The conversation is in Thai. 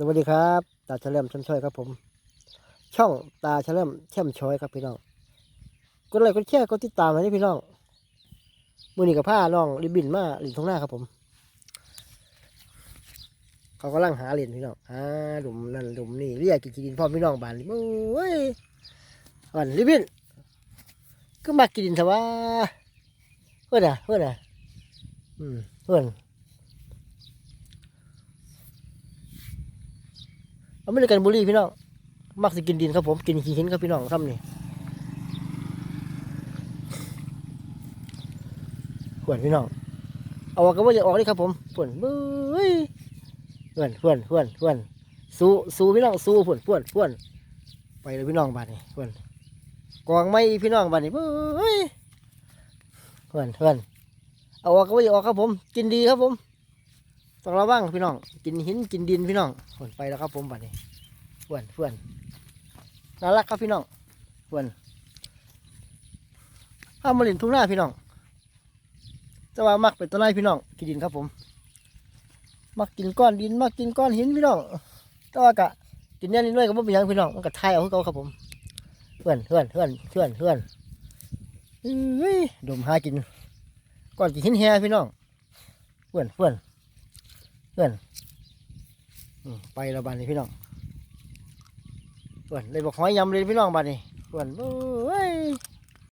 สวัสดีครับ ตาเฉลิมช่ำช่อยครับผม ช่องตาเฉลิมช่มช้อยครับพี่น้องกดไลค์กดแชร์กดติดตามให้พี่น้องมือนี้กับผ้าน้องริบบินมาหลินทงหน้าครับผม เขากำลังหาเหรียญพี่น้องหาหลุมนั่นหลุมนี่เรียกกินดินพ่อพี่น้องบานโอ้ยอ่อนริบบินก็มากินดินเถอะวะเพื่อนอะเพื่อนอะอืมเพื่อน อเมริกันบุรีพี่น้อง มักสิกินดินครับผม กินขี้หินครับพี่น้องซ้ำนี่ขวนพี่น้อง เอาออกก็ว่าจะออกนี่ครับผมขวนเบ้ยเพื่อนเพื่อนขวนขวนสู้สู้พี่น้องสู้ขวนเพื่อนเพื่อนไปเลยพี่น้องบ้านนี่เพื่อนกองไม่พี่น้องบ้านนี่เบ้ยเพื่อนเพื่อนเอาออกก็ว่าจะออกครับผม กินดีครับผม ต้องระวังพี่น้อง กินหินกินดินพี่น้องฝนไปแล้วครับผมบัดนี้เพื่อนเพื่อนน่ารักครับพี่น้องเพื่อนข้ามมาลินทุ่งหน้าพี่น้องจะว่ามักเป็นต้นไม้พี่น้องกินดินครับผม มักกินก้อนดิน มักกินก้อนหินพี่น้องแต่ว่ากะกินเนี่ยนิดหน่อยก็ไม่เป็นยังพี่น้องมันก็ทายเอาคือเขาครับผมเพื่อนเพื่อนเพื่อนเพื่อนเพื่อนเอ้ยดมหากินก้อนกินหินแห่พี่น้องเพื่อนเพื่อน เพื่อนไปแล้วบ้านนี้พี่น้องเพื่อนเลยบอกหอยยำเลยพี่น้องบ้านนี้เพื่อนเอ้ย